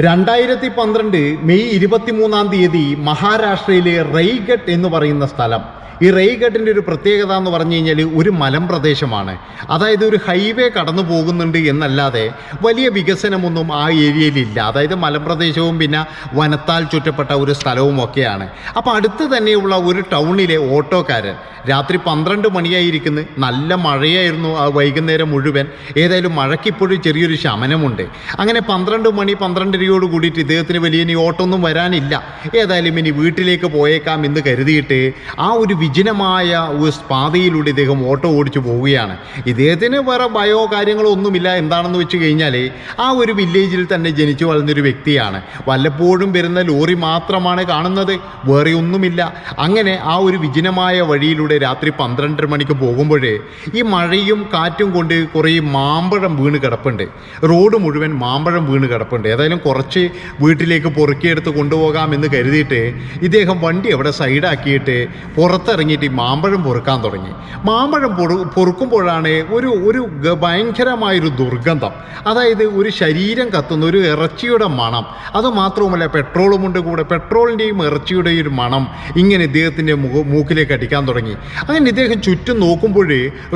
രണ്ടായിരത്തി പന്ത്രണ്ട് മെയ് ഇരുപത്തിമൂന്നാം തീയതി മഹാരാഷ്ട്രയിലെ റെയ്ഗഡ് എന്ന് പറയുന്ന സ്ഥലം. ഈ റെയ്ഗഡിന്റെ ഒരു പ്രത്യേകത എന്ന് പറഞ്ഞു കഴിഞ്ഞാൽ ഒരു മലമ്പ്രദേശമാണ് അതായത് ഒരു ഹൈവേ കടന്നു പോകുന്നുണ്ട് എന്നല്ലാതെ വലിയ വികസനമൊന്നും ആ ഏരിയയിലില്ല അതായത് മലമ്പ്രദേശവും പിന്നെ വനത്താൽ ചുറ്റപ്പെട്ട ഒരു സ്ഥലവും ഒക്കെയാണ്. അപ്പോൾ അടുത്ത് തന്നെയുള്ള ഒരു ടൗണിലെ ഓട്ടോക്കാരൻ രാത്രി പന്ത്രണ്ട് മണിയായിരിക്കുന്നു. നല്ല മഴയായിരുന്നു ആ വൈകുന്നേരം മുഴുവൻ. ഏതായാലും മഴയ്ക്കിപ്പോഴും ചെറിയൊരു ശമനമുണ്ട്. അങ്ങനെ പന്ത്രണ്ട് മണി പന്ത്രണ്ടരയോട് കൂടിയിട്ട് ഇദ്ദേഹത്തിന് വലിയ ഇനി ഓട്ടൊന്നും വരാനില്ല. ഏതായാലും ഇനി വീട്ടിലേക്ക് പോയേക്കാം എന്ന് കരുതിയിട്ട് ആ ഒരു വിജനമായ ഒരു പാതയിലൂടെ ഇദ്ദേഹം ഓട്ടോ ഓടിച്ചു പോവുകയാണ്. ഇദ്ദേഹത്തിന് വേറെ ഭയോ കാര്യങ്ങളോ ഒന്നുമില്ല. എന്താണെന്ന് വെച്ച് കഴിഞ്ഞാൽ ആ ഒരു വില്ലേജിൽ തന്നെ ജനിച്ചു വളർന്നൊരു വ്യക്തിയാണ്. വല്ലപ്പോഴും വരുന്ന ലോറി മാത്രമാണ് കാണുന്നത്. വേറെ ഒന്നുമില്ല. അങ്ങനെ ആ ഒരു വിജനമായ വഴിയിലൂടെ രാത്രി പന്ത്രണ്ടര മണിക്ക് പോകുമ്പോഴേ ഈ മഴയും കാറ്റും കൊണ്ട് കുറേ മാമ്പഴം വീണ് കിടപ്പുണ്ട്. റോഡ് മുഴുവൻ മാമ്പഴം വീണ് കിടപ്പുണ്ട്. ഏതായാലും കുറച്ച് വീട്ടിലേക്ക് പൊറുക്കിയെടുത്ത് കൊണ്ടുപോകാമെന്ന് കരുതിയിട്ട് ഇദ്ദേഹം വണ്ടി അവിടെ സൈഡാക്കിയിട്ട് പുറത്തിറങ്ങിയിട്ട് ഈ മാമ്പഴം പൊറുക്കാൻ തുടങ്ങി. മാമ്പഴം പൊറു പൊറുക്കുമ്പോഴാണ് ഒരു ഒരു ഭയങ്കരമായൊരു ദുർഗന്ധം. അതായത് ഒരു ശരീരം കത്തുന്ന ഒരു ഇറച്ചിയുടെ മണം. അത് മാത്രവുമല്ല പെട്രോളുമുണ്ട് കൂടെ. പെട്രോളിന്റെയും ഇറച്ചിയുടെയും ഒരു മണം ഇങ്ങനെ ഇദ്ദേഹത്തിന്റെ മുഖ മൂക്കിലേക്ക് അടിക്കാൻ തുടങ്ങി. അങ്ങനെ ഇദ്ദേഹം ചുറ്റും നോക്കുമ്പോൾ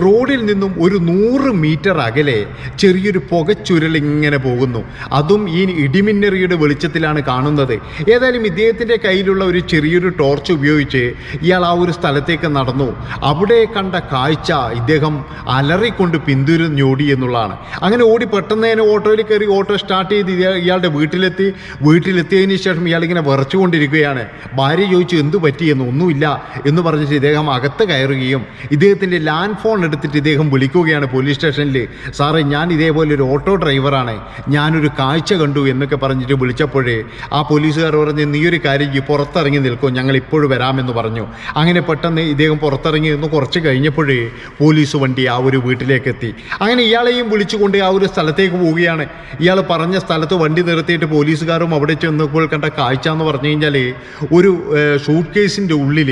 റോഡിൽ നിന്നും ഒരു നൂറ് മീറ്റർ അകലെ ചെറിയൊരു പുകച്ചുരൽ ഇങ്ങനെ പോകുന്നു. അതും ഈ ഇടിമിന്നറിയുടെ വെളിച്ചത്തിലാണ് കാണുന്നത്. ഏതായാലും ഇദ്ദേഹത്തിന്റെ കയ്യിലുള്ള ഒരു ചെറിയൊരു ടോർച്ച് ഉപയോഗിച്ച് ഇയാൾ ആ ഒരു സ്ഥലത്തേക്ക് നടന്നു. അവിടെ കണ്ട കാഴ്ച ഇദ്ദേഹം അലറിക്കൊണ്ട് പിന്തുരഞ്ഞോടി എന്നുള്ളതാണ്. അങ്ങനെ ഓടി പെട്ടെന്ന് തന്നെ ഓട്ടോയിൽ കയറി ഓട്ടോ സ്റ്റാർട്ട് ചെയ്ത് ഇയാ- ഇയാളുടെ വീട്ടിലെത്തി. വീട്ടിലെത്തിയതിന് ശേഷം ഇയാളിങ്ങനെ വിറച്ചുകൊണ്ടിരിക്കുകയാണ്. ഭാര്യ ചോദിച്ചു എന്തു പറ്റിയെന്ന് ഒന്നുമില്ല എന്ന് പറഞ്ഞിട്ട് ഇദ്ദേഹം അകത്ത് കയറുകയും ഇദ്ദേഹത്തിന്റെ ലാൻഡ് ഫോൺ എടുത്തിട്ട് ഇദ്ദേഹം വിളിക്കുകയാണ് പോലീസ് സ്റ്റേഷനിൽ. സാറേ ഞാൻ ഇതേപോലെ ഒരു ഓട്ടോ ഡ്രൈവറാണ് ഞാനൊരു കാഴ്ച കണ്ടു എന്നൊക്കെ പറഞ്ഞിട്ട് വിളിച്ചപ്പോഴേ ആ പോലീസുകാർ പറഞ്ഞ് നീ ഒരു കാര്യം പുറത്തിറങ്ങി നിൽക്കും ഞങ്ങൾ ഇപ്പോഴും വരാമെന്ന് പറഞ്ഞു. അങ്ങനെ പെട്ടെന്ന് ഇദ്ദേഹം പുറത്തിറങ്ങി നിന്ന് കുറച്ച് കഴിഞ്ഞപ്പോഴേ പോലീസ് വണ്ടി ആ ഒരു വീട്ടിലേക്ക് എത്തി അങ്ങനെ ഇയാളെയും വിളിച്ചുകൊണ്ട് ആ ഒരു സ്ഥലത്തേക്ക് പോവുകയാണ്. ഇയാൾ പറഞ്ഞ സ്ഥലത്ത് വണ്ടി നിർത്തിയിട്ട് പോലീസുകാരും അവിടെ ചെന്നപ്പോൾ കണ്ട കാഴ്ച എന്ന് പറഞ്ഞു കഴിഞ്ഞാൽ ഒരു ഷൂട്ട് കേസിന്റെ ഉള്ളിൽ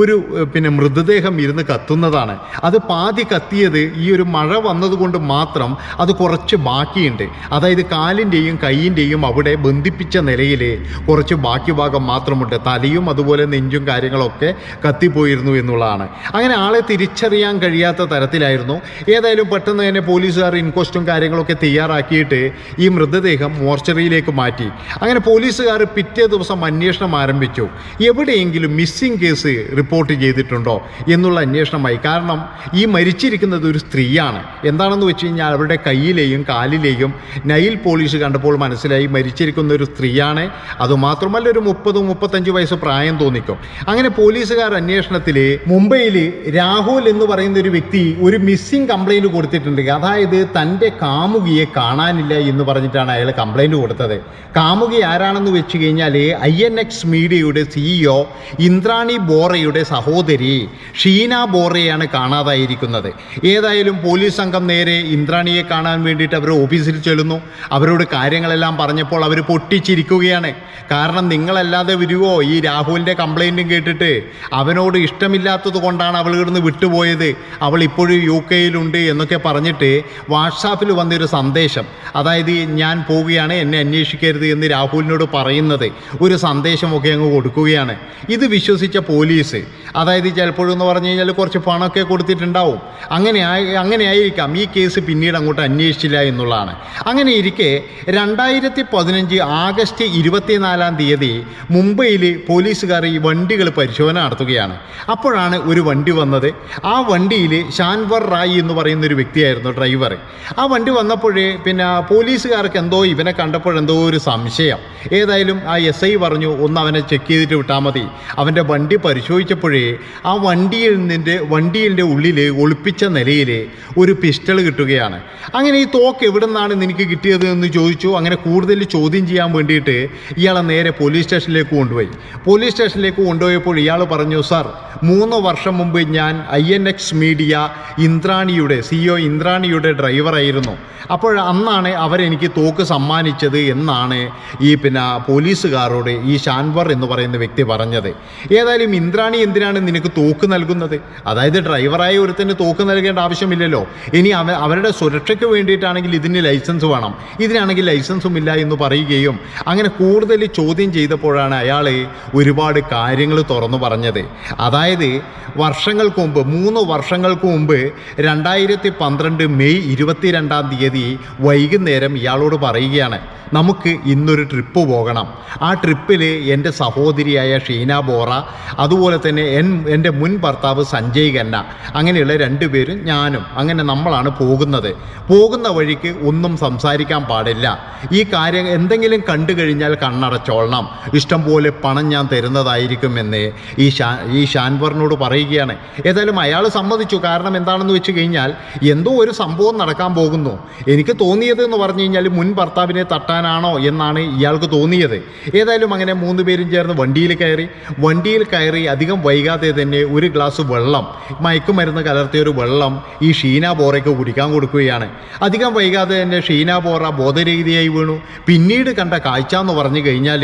ഒരു പിന്നെ മൃതദേഹം ഇരുന്ന് കത്തുന്നതാണ്. അത് പാതി കത്തിയത് ഈ ഒരു മഴ വന്നതുകൊണ്ട് മാത്രം അത് കുറച്ച് ബാക്കിയുണ്ട്. അതായത് കാലിന്റെയും കൈയിന്റെയും അവിടെ ബന്ധിപ്പിച്ച നിലയിൽ കുറച്ച് ബാക്കി ഭാഗം മാത്രമുണ്ട്. തലയും അതുപോലെ നെഞ്ചും കാര്യങ്ങളൊക്കെ കത്തിപ്പോയിരുന്നു എന്നുള്ളതാണ്. അങ്ങനെ ആളെ തിരിച്ചറിയാൻ കഴിയാത്ത തരത്തിലായിരുന്നു. ഏതായാലും പെട്ടെന്ന് തന്നെ പോലീസുകാർ ഇൻക്വസ്റ്റും കാര്യങ്ങളൊക്കെ തയ്യാറാക്കിയിട്ട് ഈ മൃതദേഹം മോർച്ചറിയിലേക്ക് മാറ്റി. അങ്ങനെ പോലീസുകാർ പിറ്റേ ദിവസം അന്വേഷണം ആരംഭിച്ചു. എവിടെയെങ്കിലും മിസ്സിംഗ് കേസ് റിപ്പോർട്ട് ചെയ്തിട്ടുണ്ടോ എന്നുള്ള അന്വേഷണമായി. കാരണം ഈ മരിച്ചിരിക്കുന്നത് ഒരു സ്ത്രീയാണ്. എന്താണെന്ന് വെച്ച് കഴിഞ്ഞാൽ അവരുടെ കയ്യിലെയും കാലിലെയും നൈൽ പോളിഷ് കണ്ടപ്പോൾ മനസ്സിലായി മരിച്ചിരിക്കുന്ന ഒരു സ്ത്രീയാണ്. അതുമാത്രമല്ല ഒരു മുപ്പത് മുപ്പത്തഞ്ച് വയസ്സ് പ്രായം തോന്നിക്കും. അങ്ങനെ പോലീസുകാർ അന്വേഷണത്തിൽ മുംബൈയിൽ രാഹുൽ എന്ന് പറയുന്ന ഒരു വ്യക്തി ഒരു മിസ്സിംഗ് കംപ്ലൈന്റ് കൊടുത്തിട്ടുണ്ട്. അതായത് തന്റെ കാമുകിയെ കാണാനില്ല എന്ന് പറഞ്ഞിട്ടാണ് അയാൾ കംപ്ലൈന്റ് കൊടുത്തത്. കാമുകി ആരാണെന്ന് വെച്ച് കഴിഞ്ഞാൽ ഐ എൻ എക്സ് മീഡിയയുടെ സിഇഒ ഇന്ദ്രാണി ബോറയുടെ സഹോദരി ഷീന ബോറയാണ് കാണാതായിരിക്കുന്നത്. ഏതായാലും പോലീസ് സംഘം നേരെ ഇന്ദ്രാണിയെ കാണാൻ വേണ്ടിയിട്ട് അവർ ഓഫീസിൽ ചെല്ലുന്നു. അവരോട് കാര്യങ്ങളെല്ലാം പറഞ്ഞപ്പോൾ അവർ പൊട്ടിച്ചിരിക്കുകയാണ്. കാരണം നിങ്ങളല്ലാതെ വരുവോ? ഈ രാഹുലിന്റെ കംപ്ലൈന്റും കേട്ടിട്ട് അവനോട് ഇഷ്ടമില്ലാത്തത് കൊണ്ടാണ് അവൾ ഇവിടുന്ന് വിട്ടുപോയത്. അവൾ ഇപ്പോഴും യു കെയിലുണ്ട് എന്നൊക്കെ പറഞ്ഞിട്ട് വാട്സാപ്പിൽ വന്നൊരു സന്ദേശം. അതായത് ഞാൻ പോവുകയാണ് എന്നെ അന്വേഷിക്കരുത് എന്ന് രാഹുലിനോട് പറയുന്നത്. ഒരു സന്ദേശമൊക്കെ അങ്ങ് കൊടുക്കുകയാണ്. ഇത് വിശ്വസിച്ച പോലീസ്. അതായത് ചിലപ്പോഴെന്ന് പറഞ്ഞു കഴിഞ്ഞാൽ കുറച്ച് പണമൊക്കെ കൊടുത്തിട്ടുണ്ടാവും. അങ്ങനെ അങ്ങനെ ആയിരിക്കാം. ഈ കേസ് പിന്നീട് അങ്ങോട്ട് അന്വേഷിച്ചില്ല എന്നുള്ളതാണ്. അങ്ങനെ ഇരിക്കെ രണ്ടായിരത്തി പതിനഞ്ച് ആഗസ്റ്റ് ഇരുപത്തിനാലാം തീയതി മുംബൈയിൽ പോലീസുകാർ ഈ വണ്ടികൾ പരിശോധന നടത്തുകയാണ്. അപ്പോഴാണ് ഒരു വണ്ടി വന്നത്. ആ വണ്ടിയിൽ ഷാൻവർ റായി എന്ന് പറയുന്ന ഒരു വ്യക്തിയായിരുന്നു ഡ്രൈവർ. ആ വണ്ടി വന്നപ്പോഴേ പിന്നെ പോലീസുകാർക്ക് എന്തോ ഇവനെ കണ്ടപ്പോഴെന്തോ ഒരു സംശയം. ഏതായാലും ആ എസ് ഐ പറഞ്ഞു ഒന്ന് അവനെ ചെക്ക് ചെയ്തിട്ട് വിട്ടാൽ മതി. അവന്റെ വണ്ടി പരിശോധിച്ചപ്പോഴേ ആ വണ്ടിയിൽ നിന്റെ വണ്ടിയുടെ ഉള്ളിൽ ഒളിപ്പിച്ച നിലയിൽ ഒരു പിസ്റ്റൾ കിട്ടുകയാണ്. അങ്ങനെ ഈ തോക്ക് എവിടെ നിന്നാണ് നിനക്ക് കിട്ടിയത് എന്ന് ചോദിച്ചു. അങ്ങനെ കൂടുതൽ ചോദ്യം ചെയ്യാൻ വേണ്ടിയിട്ട് ഇയാളെ നേരെ പോലീസ് സ്റ്റേഷനിലേക്ക് കൊണ്ടുപോയി. പോലീസ് സ്റ്റേഷനിലേക്ക് കൊണ്ടുപോയപ്പോൾ ഇയാൾ പറഞ്ഞു സാർ മൂന്ന് വർഷം മുമ്പ് ഞാൻ ഐ എൻ എക്സ് മീഡിയ ഇന്ദ്രാണിയുടെ സിഇഒ ഇന്ദ്രാണിയുടെ ഡ്രൈവറായിരുന്നു അപ്പോൾ അന്നാണ് അവരെനിക്ക് തോക്ക് സമ്മാനിച്ചത് എന്നാണ് ഈ പിന്നെ പോലീസുകാരോട് ഈ ഷാൻവർ എന്ന് പറയുന്ന വ്യക്തി പറഞ്ഞത്. ഏതായാലും ഇന്ദ്രാണി എന്തിനാണ് നിനക്ക് തോക്ക് നൽകുന്നത്? അതായത് ഡ്രൈവറായ ഒരുത്തിന് തോക്ക് നൽകേണ്ട ആവശ്യമില്ലല്ലോ. ഇനി അവ അവരുടെ സുരക്ഷയ്ക്ക് വേണ്ടിയിട്ടാണെങ്കിൽ ഇതിന് ലൈസൻസ് വേണം. ഇതിനാണെങ്കിൽ ലൈസൻസും ഇല്ല എന്ന് പറയുകയും അങ്ങനെ കൂടുതൽ ചോദ്യം ചെയ്തപ്പോഴാണ് അയാൾ ഒരുപാട് കാര്യങ്ങൾ തുറന്നു പറഞ്ഞത്. അതായത് വർഷങ്ങൾക്ക് മുമ്പ് മൂന്ന് വർഷങ്ങൾക്ക് മുമ്പ് രണ്ടായിരത്തി പന്ത്രണ്ട് മെയ് ഇരുപത്തിരണ്ടാം തീയതി വൈകുന്നേരം ഇയാളോട് പറയുകയാണ് നമുക്ക് ഇന്നൊരു ട്രിപ്പ് പോകണം. ആ ട്രിപ്പിൽ എന്റെ സഹോദരിയായ ഷീന ബോറ അതുപോലെ തന്നെ എൻ എന്റെ മുൻ ഭർത്താവ് സഞ്ജയ് ഖന്ന അങ്ങനെയുള്ള രണ്ടുപേരും ഞാനും അങ്ങനെ നമ്മളാണ് പോകുന്നത്. പോകുന്ന വഴിക്ക് ഒന്നും സംസാരിക്കാൻ പാടില്ല. ഈ കാര്യം എന്തെങ്കിലും കണ്ടു കഴിഞ്ഞാൽ കണ്ണടച്ചോളണം. ഇഷ്ടംപോലെ പണം ഞാൻ തരുന്നതായിരിക്കുമെന്ന് ഈ ഷാ ഈ ഷാൻവറിനോട് പറയുകയാണ്. ഏതായാലും അയാൾ സമ്മതിച്ചു. കാരണം എന്താണെന്ന് വെച്ച് കഴിഞ്ഞാൽ എന്തോ ഒരു സംഭവം നടക്കാൻ പോകുന്നു. എനിക്ക് തോന്നിയത് എന്ന് പറഞ്ഞു കഴിഞ്ഞാൽ മുൻ ഭർത്താവിനെ തട്ടാനാണോ എന്നാണ് ഇയാൾക്ക് തോന്നിയത്. ഏതായാലും അങ്ങനെ മൂന്ന് പേരും ചേർന്ന് വണ്ടിയിൽ കയറി. വണ്ടിയിൽ കയറി അധികം വൈകാതെ തന്നെ ഒരു ഗ്ലാസ് വെള്ളം മയക്കുമരുന്ന് കലർത്തിയ ഒരു വെള്ളം ഈ ഷീന ബോറയ്ക്ക് കുടിക്കാൻ കൊടുക്കുകയാണ്. അധികം വൈകാതെ തന്നെ ഷീന ബോറ ബോധരീതിയായി വീണു. പിന്നീട് കണ്ട കാഴ്ച എന്ന് പറഞ്ഞു കഴിഞ്ഞാൽ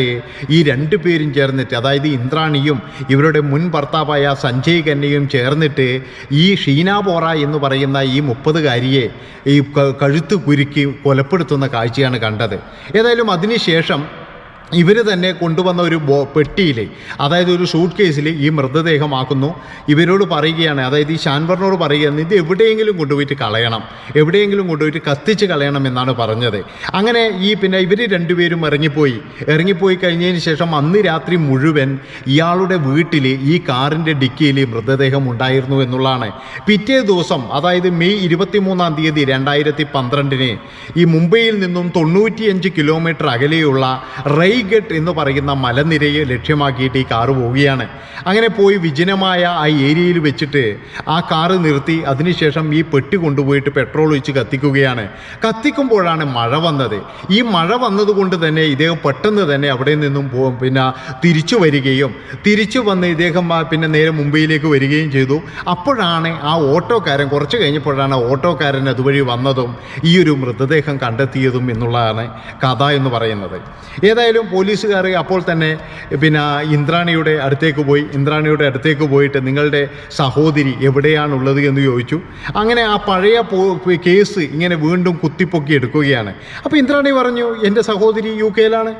ഈ രണ്ടു പേരും ചേർന്നിട്ട് അതായത് ഇന്ദ്രാണിയും ഇവരുടെ മുൻ ഭർത്താവായ സഞ്ജയ് കന്നയും ചേർന്നിട്ട് ഈ ഷീന ബോറ എന്ന് പറയുന്ന ഈ മുപ്പതുകാരിയെ ഈ കഴുത്ത് കുരുക്കി കൊലപ്പെടുത്തുന്ന കാഴ്ചയാണ് കണ്ടത്. ഏതായാലും അതിനുശേഷം ഇവർ തന്നെ കൊണ്ടുവന്ന ഒരു ബോ പെട്ടിയിൽ അതായത് ഒരു ഷൂട്ട് കേസിൽ ഈ മൃതദേഹമാക്കുന്നു. ഇവരോട് പറയുകയാണ് അതായത് ഈ ഷാൻവറിനോട് പറയുകയാണ് ഇത് എവിടെയെങ്കിലും കൊണ്ടുപോയിട്ട് കളയണം. എവിടെയെങ്കിലും കൊണ്ടുപോയിട്ട് കത്തിച്ച് കളയണം എന്നാണ് പറഞ്ഞത്. അങ്ങനെ ഈ പിന്നെ ഇവർ രണ്ടുപേരും ഇറങ്ങിപ്പോയി. ഇറങ്ങിപ്പോയി കഴിഞ്ഞതിന് ശേഷം അന്ന് രാത്രി മുഴുവൻ ഇയാളുടെ വീട്ടിൽ ഈ കാറിന്റെ ഡിക്കിയിൽ മൃതദേഹം ഉണ്ടായിരുന്നു എന്നുള്ളതാണ്. പിറ്റേ ദിവസം അതായത് മെയ് ഇരുപത്തിമൂന്നാം തീയതി രണ്ടായിരത്തി പന്ത്രണ്ടിന് ഈ മുംബൈയിൽ നിന്നും തൊണ്ണൂറ്റിയഞ്ച് കിലോമീറ്റർ അകലെയുള്ള റൈഗഡ് എന്ന് പറയുന്ന മലനിരയെ ലക്ഷ്യമാക്കിയിട്ട് ഈ കാറ് പോവുകയാണ്. അങ്ങനെ പോയി വിജനമായ ആ ഏരിയയിൽ വെച്ചിട്ട് ആ കാറ് നിർത്തി. അതിനുശേഷം ഈ പെട്ടി കൊണ്ടുപോയിട്ട് പെട്രോൾ ഒഴിച്ച് കത്തിക്കുകയാണ്. കത്തിക്കുമ്പോഴാണ് മഴ വന്നത്. ഈ മഴ വന്നതുകൊണ്ട് തന്നെ ഇദ്ദേഹം പെട്ടെന്ന് തന്നെ അവിടെ നിന്നും പോകും പിന്നെ തിരിച്ചു വരികയും തിരിച്ചു വന്ന് ഇദ്ദേഹം പിന്നെ നേരെ മുംബൈയിലേക്ക് വരികയും ചെയ്തു. അപ്പോഴാണ് ആ ഓട്ടോക്കാരൻ കുറച്ച് കഴിഞ്ഞപ്പോഴാണ് ഓട്ടോക്കാരൻ അതുവഴി വന്നതും ഈ ഒരു മൃതദേഹം കണ്ടെത്തിയതും എന്നുള്ളതാണ് കഥ എന്ന് പറയുന്നത്. ഏതായാലും പോലീസുകാർ അപ്പോൾ തന്നെ പിന്നെ ഇന്ദ്രാണിയുടെ അടുത്തേക്ക് പോയി ഇന്ദ്രാണിയുടെ അടുത്തേക്ക് പോയിട്ട് നിങ്ങളുടെ സഹോദരി എവിടെയാണുള്ളത് എന്ന് ചോദിച്ചു. അങ്ങനെ ആ പഴയ കേസ് ഇങ്ങനെ വീണ്ടും കുത്തിപ്പൊക്കി എടുക്കുകയാണ് അപ്പോൾ ഇന്ദ്രാണി പറഞ്ഞു എന്റെ സഹോദരി യു കെയിലാണ്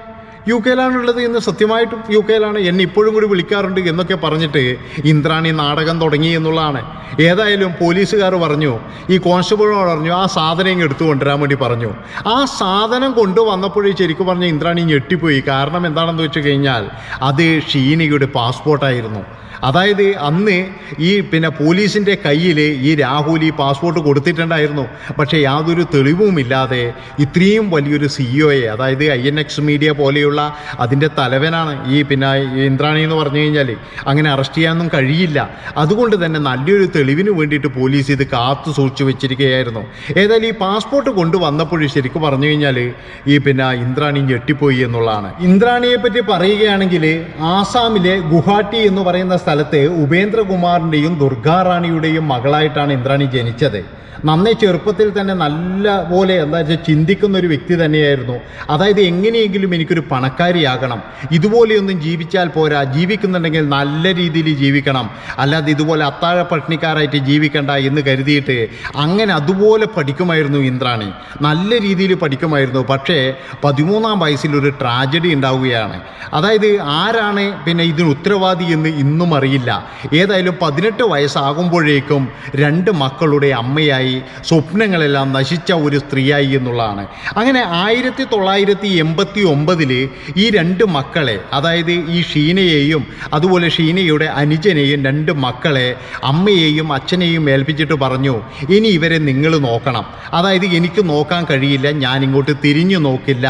യു കെയിലാണുള്ളത് എന്ന് സത്യമായിട്ടും യു കെയിലാണ് എന്നെ ഇപ്പോഴും കൂടി വിളിക്കാറുണ്ട് എന്നൊക്കെ പറഞ്ഞിട്ട് ഇന്ദ്രാണി നാടകം തുടങ്ങി എന്നുള്ളതാണ്. ഏതായാലും പോലീസുകാർ പറഞ്ഞു ഈ കോൺസ്റ്റബിളിനോട് പറഞ്ഞു ആ സാധനം ഇങ്ങ് എടുത്തു കൊണ്ടുവരാൻ വേണ്ടി പറഞ്ഞു. ആ സാധനം കൊണ്ടുവന്നപ്പോഴേ ശരിക്കും പറഞ്ഞ ഇന്ദ്രാണി ഞെട്ടിപ്പോയി. കാരണം എന്താണെന്ന് വെച്ച് കഴിഞ്ഞാൽ അത് ഷീനയുടെ പാസ്പോർട്ടായിരുന്നു. അതായത് അന്ന് ഈ പിന്നെ പോലീസിന്റെ കയ്യിൽ ഈ രാഹുൽ ഈ പാസ്പോർട്ട് കൊടുത്തിട്ടുണ്ടായിരുന്നു. പക്ഷേ യാതൊരു തെളിവുമില്ലാതെ ഇത്രയും വലിയൊരു സിഇഒയെ അതായത് ഐ എൻ എക്സ് മീഡിയ പോലെയുള്ള അതിന്റെ തലവനാണ് ഈ പിന്നെ ഇന്ദ്രാണി എന്ന് പറഞ്ഞു കഴിഞ്ഞാൽ അങ്ങനെ അറസ്റ്റ് ചെയ്യാനൊന്നും കഴിയില്ല. അതുകൊണ്ട് തന്നെ നല്ലൊരു തെളിവിന് വേണ്ടിയിട്ട് പോലീസ് ഇത് കാത്തു സൂക്ഷിച്ചു വെച്ചിരിക്കുകയായിരുന്നു. ഏതായാലും ഈ പാസ്പോർട്ട് കൊണ്ടുവന്നപ്പോൾ ശരിക്കും പറഞ്ഞു കഴിഞ്ഞാൽ ഈ പിന്നെ ഇന്ദ്രാണി ഞെട്ടിപ്പോയി എന്നുള്ളതാണ്. ഇന്ദ്രാണിയെ പറ്റി പറയുകയാണെങ്കിൽ ആസാമിലെ ഗുഹാട്ടി എന്ന് പറയുന്ന സ്ഥലത്ത് ഉപേന്ദ്രകുമാറിന്റെയും ദുർഗാറാണിയുടെയും മകളായിട്ടാണ് ഇന്ദ്രാണി ജനിച്ചത്. നന്നേ ചെറുപ്പത്തിൽ തന്നെ നല്ല പോലെ എന്താ വെച്ചാൽ ചിന്തിക്കുന്ന ഒരു വ്യക്തി തന്നെയായിരുന്നു. അതായത് എങ്ങനെയെങ്കിലും എനിക്കൊരു പണക്കാരിയാകണം. ഇതുപോലെയൊന്നും ജീവിച്ചാൽ പോരാ. ജീവിക്കുന്നുണ്ടെങ്കിൽ നല്ല രീതിയിൽ ജീവിക്കണം. അല്ലാതെ ഇതുപോലെ അത്താഴ പട്ടിണിക്കാരായിട്ട് ജീവിക്കണ്ട എന്ന് കരുതിയിട്ട് അങ്ങനെ അതുപോലെ പഠിക്കുമായിരുന്നു ഇന്ദ്രാണി. നല്ല രീതിയിൽ പഠിക്കുമായിരുന്നു. പക്ഷേ പതിമൂന്നാം വയസ്സിൽ ഒരു ട്രാജഡി ഉണ്ടാവുകയാണ്. അതായത് ആരാണ് പിന്നെ ഇതിന് ഉത്തരവാദി എന്ന് ഇന്നും അറിയില്ല. ഏതായാലും പതിനെട്ട് വയസ്സാകുമ്പോഴേക്കും രണ്ട് മക്കളുടെ അമ്മയായി സ്വപ്നങ്ങളെല്ലാം നശിച്ച ഒരു സ്ത്രീയായി എന്നുള്ളതാണ്. അങ്ങനെ ആയിരത്തി തൊള്ളായിരത്തി എൺപത്തി ഒമ്പതിൽ ഈ രണ്ട് മക്കളെ അതായത് ഈ ഷീനയെയും അതുപോലെ ഷീനയുടെ അനുജനെയും രണ്ട് മക്കളെ അമ്മയെയും അച്ഛനെയും ഏൽപ്പിച്ചിട്ട് പറഞ്ഞു ഇനി ഇവരെ നിങ്ങൾ നോക്കണം. അതായത് എനിക്ക് നോക്കാൻ കഴിയില്ല ഞാൻ ഇങ്ങോട്ട് തിരിഞ്ഞു നോക്കില്ല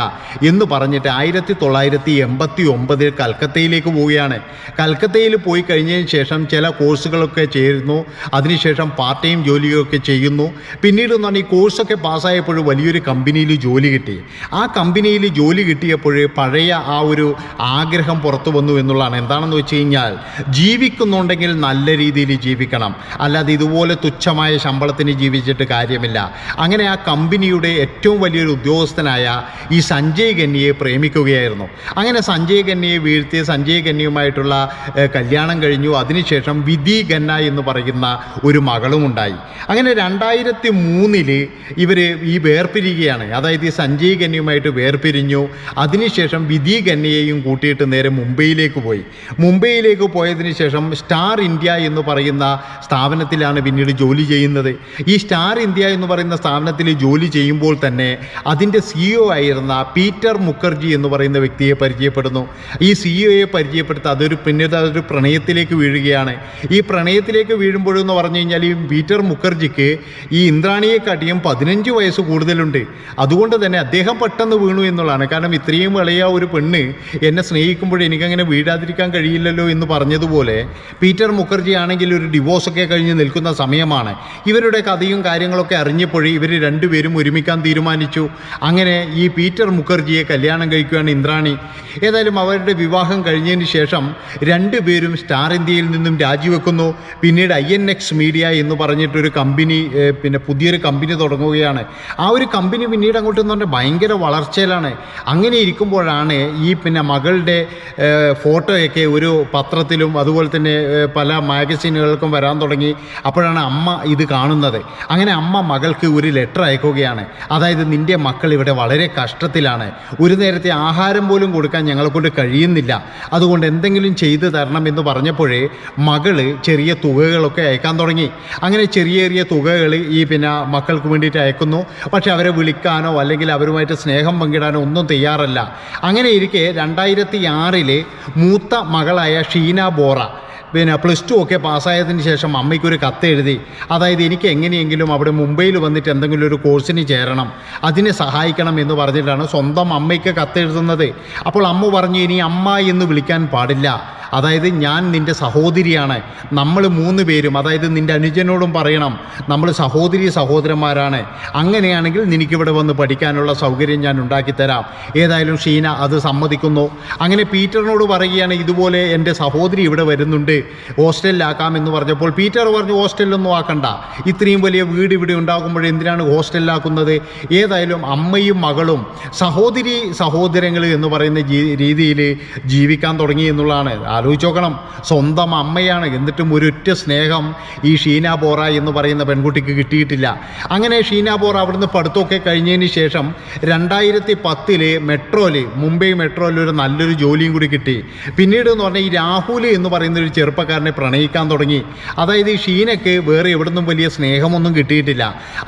എന്ന് പറഞ്ഞിട്ട് ആയിരത്തി തൊള്ളായിരത്തി എൺപത്തി ഒമ്പതിൽ കൽക്കത്തയിലേക്ക് പോവുകയാണ്. കൽക്കത്തയിൽ പോയി കഴിഞ്ഞതിന് ശേഷം ചില കോഴ്സുകളൊക്കെ ചേരുന്നു. അതിനുശേഷം പാർട്ട് ടൈം ജോലിയൊക്കെ ചെയ്യുന്നു. പിന്നീട് എന്താണ് ഈ കോഴ്സൊക്കെ പാസ്സായപ്പോൾ വലിയൊരു കമ്പനിയിൽ ജോലി കിട്ടി. ആ കമ്പനിയിൽ ജോലി കിട്ടിയപ്പോൾ പഴയ ആ ഒരു ആഗ്രഹം പുറത്തു വന്നു എന്നുള്ളതാണ്. എന്താണെന്ന് വെച്ച് കഴിഞ്ഞാൽ ജീവിക്കുന്നുണ്ടെങ്കിൽ നല്ല രീതിയിൽ ജീവിക്കണം. അല്ലാതെ ഇതുപോലെ തുച്ഛമായ ശമ്പളത്തിന് ജീവിച്ചിട്ട് കാര്യമില്ല. അങ്ങനെ ആ കമ്പനിയുടെ ഏറ്റവും വലിയൊരു ഉദ്യോഗസ്ഥനായ ഈ സഞ്ജയ് ഗന്നിയെ പ്രേമിക്കുകയായിരുന്നു. അങ്ങനെ സഞ്ജയ് ഗന്നിയെ വീഴ്ത്തിയ സഞ്ജയ് ഗന്നിയുമായിട്ടുള്ള കല്യാണം കഴിഞ്ഞു. അതിനുശേഷം വിധി ഗന്ന എന്ന് പറയുന്ന ഒരു മകളുമുണ്ടായി. അങ്ങനെ രണ്ടായിരത്തി രണ്ടായിരത്തി മൂന്നിൽ ഇവർ ഈ വേർപിരിയുകയാണ്. അതായത് ഈ സഞ്ജയ് ഖന്നയുമായിട്ട് വേർപിരിഞ്ഞു. അതിനുശേഷം വിധി ഖന്നയെയും കൂട്ടിയിട്ട് നേരെ മുംബൈയിലേക്ക് പോയി. മുംബൈയിലേക്ക് പോയതിന് ശേഷം സ്റ്റാർ ഇന്ത്യ എന്ന് പറയുന്ന സ്ഥാപനത്തിലാണ് പിന്നീട് ജോലി ചെയ്യുന്നത്. ഈ സ്റ്റാർ ഇന്ത്യ എന്ന് പറയുന്ന സ്ഥാപനത്തിൽ ജോലി ചെയ്യുമ്പോൾ തന്നെ അതിന്റെ സിഇഒ ആയിരുന്ന പീറ്റർ മുഖർജി എന്ന് പറയുന്ന വ്യക്തിയെ പരിചയപ്പെടുന്നു. ഈ സിഇഒയെ പരിചയപ്പെടുത്തി അതൊരു പിന്നീട് അതൊരു പ്രണയത്തിലേക്ക് വീഴുകയാണ്. ഈ പ്രണയത്തിലേക്ക് വീഴുമ്പോഴെന്ന് പറഞ്ഞു കഴിഞ്ഞാൽ ഈ പീറ്റർ മുഖർജിക്ക് ഈ ഇന്ദ്രാണിയെക്കാട്ടിയും പതിനഞ്ച് വയസ്സ് കൂടുതലുണ്ട്. അതുകൊണ്ട് തന്നെ അദ്ദേഹം പെട്ടെന്ന് വീണു എന്നുള്ളതാണ്. കാരണം ഇത്രയും ഇളയ ഒരു പെണ്ണ് എന്നെ സ്നേഹിക്കുമ്പോൾ എനിക്കങ്ങനെ വീഴാതിരിക്കാൻ കഴിയില്ലല്ലോ എന്ന് പറഞ്ഞതുപോലെ പീറ്റർ മുഖർജി ആണെങ്കിൽ ഒരു ഡിവോഴ്സൊക്കെ കഴിഞ്ഞ് നിൽക്കുന്ന സമയമാണ്. ഇവരുടെ കഥയും കാര്യങ്ങളൊക്കെ അറിഞ്ഞപ്പോഴേ ഇവർ രണ്ടുപേരും ഒരുമിക്കാൻ തീരുമാനിച്ചു. അങ്ങനെ ഈ പീറ്റർ മുഖർജിയെ കല്യാണം കഴിക്കുകയാണ് ഇന്ദ്രാണി. ഏതായാലും അവരുടെ വിവാഹം കഴിഞ്ഞതിന് ശേഷം രണ്ടുപേരും സ്റ്റാർ ഇന്ത്യയിൽ നിന്നും രാജിവെക്കുന്നു. പിന്നീട് ഐ എൻ എക്സ് മീഡിയ എന്ന് പറഞ്ഞിട്ടൊരു കമ്പനി പിന്നെ പുതിയൊരു കമ്പനി തുടങ്ങുകയാണ്. ആ ഒരു കമ്പനി പിന്നീട് അങ്ങോട്ട് എന്ന് പറഞ്ഞാൽ ഭയങ്കര വളർച്ചയിലാണ്. അങ്ങനെ ഇരിക്കുമ്പോഴാണ് ഈ പിന്നെ മകളുടെ ഫോട്ടോയൊക്കെ ഒരു പത്രത്തിലും അതുപോലെ തന്നെ പല മാഗസീനുകൾക്കും വരാൻ തുടങ്ങി. അപ്പോഴാണ് അമ്മ ഇത് കാണുന്നത്. അങ്ങനെ അമ്മ മകൾക്ക് ഒരു ലെറ്റർ അയക്കുകയാണ്. അതായത് നിന്റെ മക്കൾ ഇവിടെ വളരെ കഷ്ടത്തിലാണ്. ഒരു നേരത്തെ ആഹാരം പോലും കൊടുക്കാൻ ഞങ്ങളെക്കൊണ്ട് കഴിയുന്നില്ല. അതുകൊണ്ട് എന്തെങ്കിലും ചെയ്തു തരണം എന്ന് പറഞ്ഞപ്പോഴേ മകൾ ചെറിയ തുകകളൊക്കെ അയക്കാൻ തുടങ്ങി. അങ്ങനെ ചെറിയ ചെറിയ തുകകൾ ഈ പിന്നെ മക്കൾക്ക് വേണ്ടിയിട്ട് അയക്കുന്നു. പക്ഷെ അവരെ വിളിക്കാനോ അല്ലെങ്കിൽ അവരുമായിട്ട് സ്നേഹം പങ്കിടാനോ ഒന്നും തയ്യാറല്ല. അങ്ങനെ ഇരിക്കെ രണ്ടായിരത്തി ആറിലെ മൂത്ത മകളായ ഷീന ബോറ പിന്നെ പ്ലസ് ടു ഒക്കെ പാസ്സായതിന് ശേഷം അമ്മയ്ക്കൊരു കത്ത് എഴുതി. അതായത് എനിക്ക് എങ്ങനെയെങ്കിലും അവിടെ മുംബൈയിൽ വന്നിട്ട് എന്തെങ്കിലും ഒരു കോഴ്സിന് ചേരണം. അതിനെ സഹായിക്കണം എന്ന് പറഞ്ഞിട്ടാണ് സ്വന്തം അമ്മയ്ക്ക് കത്തെഴുതുന്നത് അപ്പോൾ അമ്മ പറഞ്ഞു ഇനി അമ്മ എന്ന് വിളിക്കാൻ പാടില്ല. അതായത് ഞാൻ നിന്റെ സഹോദരിയാണ്. നമ്മൾ മൂന്ന് പേരും അതായത് നിന്റെ അനുജനോടും പറയണം നമ്മൾ സഹോദരി സഹോദരന്മാരാണ്. അങ്ങനെയാണെങ്കിൽ നിനക്കിവിടെ വന്ന് പഠിക്കാനുള്ള സൗകര്യം ഞാൻ ഉണ്ടാക്കിത്തരാം ഏതായാലും ഷീന അത് സമ്മതിക്കുന്നു. അങ്ങനെ പീറ്ററിനോട് പറയുകയാണ് ഇതുപോലെ എന്റെ സഹോദരി ഇവിടെ വരുന്നുണ്ട്. ഹോസ്റ്റലിലാക്കാം എന്ന് പറഞ്ഞപ്പോൾ പീറ്റർ പറഞ്ഞു ഹോസ്റ്റലിലൊന്നും ആക്കണ്ട. ഇത്രയും വലിയ വീട് ഇവിടെ ഉണ്ടാകുമ്പോൾ എന്തിനാണ് ഹോസ്റ്റലിലാക്കുന്നത്? ഏതായാലും അമ്മയും മകളും സഹോദരി സഹോദരങ്ങൾ എന്ന് പറയുന്ന രീതിയിൽ ജീവിക്കാൻ തുടങ്ങി എന്നുള്ളതാണ്. ആലോചിച്ച് നോക്കണം സ്വന്തം അമ്മയാണ്. എന്നിട്ടും ഒരൊറ്റ സ്നേഹം ഈ ഷീന ബോറ എന്ന് പറയുന്ന പെൺകുട്ടിക്ക് കിട്ടിയിട്ടില്ല. അങ്ങനെ ഷീന ബോറ അവിടുന്ന് പഠിത്തമൊക്കെ കഴിഞ്ഞതിന് ശേഷം രണ്ടായിരത്തി പത്തിൽ മെട്രോയിൽ മുംബൈ മെട്രോയിൽ ഒരു നല്ലൊരു ജോലിയും കൂടി കിട്ടി. പിന്നീട് എന്ന് പറഞ്ഞാൽ ഈ രാഹുൽ എന്ന് പറയുന്ന ഒരു ചെറുപ്പക്കാരനെ പ്രണയിക്കാൻ തുടങ്ങി. അതായത് ഈ ഷീനയ്ക്ക് വേറെ എവിടുന്നും വലിയ സ്നേഹമൊന്നും കിട്ടിയിട്ടില്ല.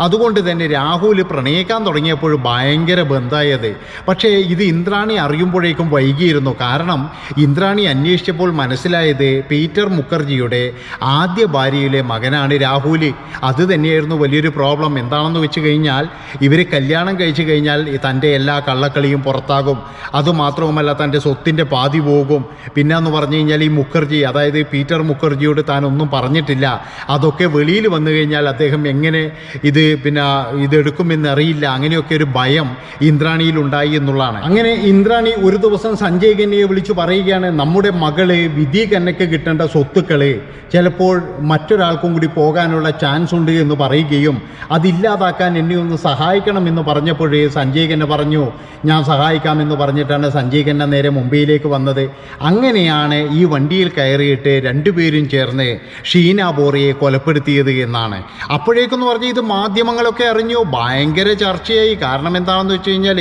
അതുകൊണ്ട് തന്നെ രാഹുൽ പ്രണയിക്കാൻ തുടങ്ങിയപ്പോൾ ഭയങ്കര ബന്ധമായത് പക്ഷേ ഇത് ഇന്ദ്രാണി അറിയുമ്പോഴേക്കും വൈകിയിരുന്നു. കാരണം ഇന്ദ്രാണി അന്വേഷിച്ചപ്പോൾ മനസ്സിലായത് പീറ്റർ മുഖർജിയുടെ ആദ്യ ഭാര്യയിലെ മകനാണ് രാഹുൽ അത് തന്നെയായിരുന്നു വലിയൊരു പ്രോബ്ലം. എന്താണെന്ന് വെച്ച് കഴിഞ്ഞാൽ ഇവർ കല്യാണം കഴിച്ചു കഴിഞ്ഞാൽ തന്റെ എല്ലാ കള്ളക്കളിയും പുറത്താകും. അതുമാത്രവുമല്ല തന്റെ സ്വത്തിന്റെ പാതി പോകും. പിന്നെ എന്ന് പറഞ്ഞു കഴിഞ്ഞാൽ ഈ മുഖർജി അതായത് പീറ്റർ മുഖർജിയോട് താൻ ഒന്നും പറഞ്ഞിട്ടില്ല. അതൊക്കെ വെളിയിൽ വന്നു കഴിഞ്ഞാൽ അദ്ദേഹം എങ്ങനെ ഇത് പിന്നെ ഇതെടുക്കുമെന്ന് അറിയില്ല. അങ്ങനെയൊക്കെ ഒരു ഭയം ഇന്ദ്രാണിയിൽ ഉണ്ടായി എന്നുള്ളതാണ്. അങ്ങനെ ഇന്ദ്രാണി ഒരു ദിവസം സഞ്ജയ് ഖന്നയെ വിളിച്ചു പറയുകയാണ് നമ്മുടെ മകൾ വിധി കന്നയ്ക്ക് കിട്ടേണ്ട സ്വത്തുക്കളെ ചിലപ്പോൾ മറ്റൊരാൾക്കും കൂടി പോകാനുള്ള ചാൻസ് ഉണ്ട് എന്ന് പറയുകയും അതില്ലാതാക്കാൻ എന്നെ ഒന്ന് സഹായിക്കണം എന്ന് പറഞ്ഞപ്പോഴേ സഞ്ജയ് ഖന്ന പറഞ്ഞു ഞാൻ സഹായിക്കാമെന്ന് പറഞ്ഞിട്ടാണ് സഞ്ജയ് ഖന്ന നേരെ മുംബൈയിലേക്ക് വന്നത്. അങ്ങനെയാണ് ഈ വണ്ടിയിൽ കയറിയിട്ട് രണ്ടുപേരും ചേർന്ന് ഷീന ബോറയെ കൊലപ്പെടുത്തിയത് എന്നാണ്. അപ്പോഴേക്കെന്ന് പറഞ്ഞാൽ ഇത് മാധ്യമങ്ങളൊക്കെ അറിഞ്ഞു. ഭയങ്കര ചർച്ചയായി. കാരണം എന്താണെന്ന് വെച്ച് കഴിഞ്ഞാൽ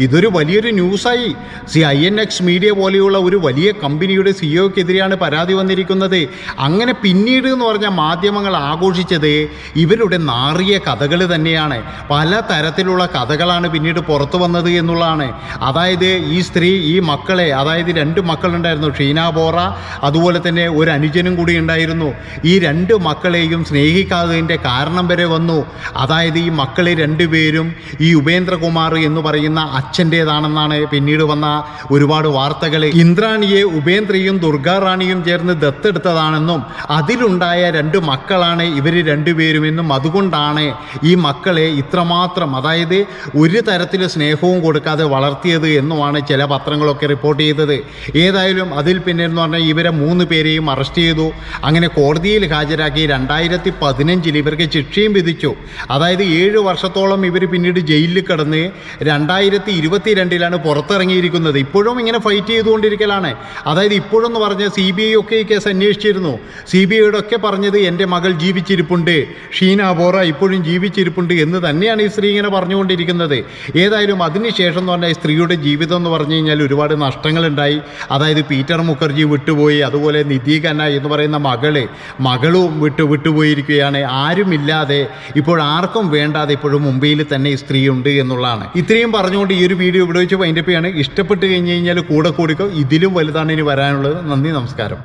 ഇതൊരു വലിയൊരു ന്യൂസായി C I N X media പോലെയുള്ള ഒരു വലിയ കമ്പനിയുടെ സിഇഒക്കെതിരെയാണ് പരാതി വന്നിരിക്കുന്നത്. അങ്ങനെ പിന്നീട് എന്ന് പറഞ്ഞാൽ മാധ്യമങ്ങൾ ആഘോഷിച്ചത് ഇവരുടെ നാറിയ കഥകൾ തന്നെയാണ്. പല തരത്തിലുള്ള കഥകളാണ് പിന്നീട് പുറത്തു വന്നത് എന്നുള്ളതാണ്. അതായത് ഈ സ്ത്രീ ഈ മക്കളെ അതായത് രണ്ട് മക്കളുണ്ടായിരുന്നു ഷീന ബോറ അതുപോലെ തന്നെ ഒരു അനുജനും കൂടി ഉണ്ടായിരുന്നു. ഈ രണ്ട് മക്കളെയും സ്നേഹിക്കാത്തതിന്റെ കാരണം വരെ വന്നു. അതായത് ഈ മക്കളെ രണ്ടുപേരും ഈ ഉപേന്ദ്രകുമാർ എന്ന് പറയുന്ന അച്ഛന്റേതാണെന്നാണ് പിന്നീട് വന്ന ഒരുപാട് വാർത്തകൾ ഇന്ദ്രാണിയെ ഉപേന്ദ്രയും ദുർഗാറാണിയും ചേർന്ന് ദത്തെടുത്തതാണെന്നും അതിലുണ്ടായ രണ്ട് മക്കളാണ് ഇവർ രണ്ടുപേരുമെന്നും അതുകൊണ്ടാണ് ഈ മക്കളെ ഇത്രമാത്രം അതായത് ഒരു തരത്തിൽ സ്നേഹവും കൊടുക്കാതെ വളർത്തിയത് എന്നുമാണ് ചില പത്രങ്ങളൊക്കെ റിപ്പോർട്ട് ചെയ്തത്. ഏതായാലും അതിൽ പിന്നെ എന്ന് പറഞ്ഞാൽ ഇവരെ മൂന്ന് പേരെയും അറസ്റ്റ് ചെയ്തു. അങ്ങനെ കോടതിയിൽ ഹാജരാക്കി രണ്ടായിരത്തി പതിനഞ്ചിൽ ഇവർക്ക് ശിക്ഷയും വിധിച്ചു. അതായത് ഏഴ് വർഷത്തോളം ഇവർ പിന്നീട് ജയിലിൽ കിടന്ന് രണ്ടായിരത്തി ഇരുപത്തി രണ്ടിലാണ് പുറത്തിറങ്ങിയിരിക്കുന്നത്. ഇപ്പോഴും ഇങ്ങനെ ഫൈറ്റ് ചെയ്തുകൊണ്ടിരിക്കലാണ്. അതായത് ഇപ്പോഴും എന്ന് പറഞ്ഞ് സി ബി ഐ ഒക്കെ ഈ കേസ് അന്വേഷിച്ചിരുന്നു. സി ബി ഐയുടെ ഒക്കെ പറഞ്ഞത് എന്റെ മകൾ ജീവിച്ചിരിപ്പുണ്ട്. ഷീന ബോറ ഇപ്പോഴും ജീവിച്ചിരിപ്പുണ്ട് എന്ന് തന്നെയാണ് ഈ സ്ത്രീ ഇങ്ങനെ പറഞ്ഞുകൊണ്ടിരിക്കുന്നത്. ഏതായാലും അതിനുശേഷം എന്ന് പറഞ്ഞാൽ ഈ സ്ത്രീയുടെ ജീവിതം എന്ന് പറഞ്ഞു കഴിഞ്ഞാൽ ഒരുപാട് നഷ്ടങ്ങളുണ്ടായി. അതായത് പീറ്റർ മുഖർജി വിട്ടുപോയി അതുപോലെ നിധി ഖന്ന എന്ന് പറയുന്ന മകൾ മകളും വിട്ടു വിട്ടുപോയിരിക്കുകയാണ്. ആരുമില്ലാതെ ഇപ്പോൾ ആർക്കും വേണ്ടാതെ ഇപ്പോഴും മുംബൈയിൽ തന്നെ ഈ സ്ത്രീ ഉണ്ട് എന്നുള്ളതാണ്. ഇത്രയും പറഞ്ഞുകൊണ്ട് ഈ ഒരു വീഡിയോ ഇവിടെ വെച്ച് വൈൻഡപ്പ് ചെയ്യാണ്. ഇഷ്ടപ്പെട്ട് കഴിഞ്ഞ് കഴിഞ്ഞാൽ കൂടെ കൂടിക്കോ. ഇതിലും വലുതാണ് ഇനി വരാനുള്ളത്. നന്ദി നമസ്കാരം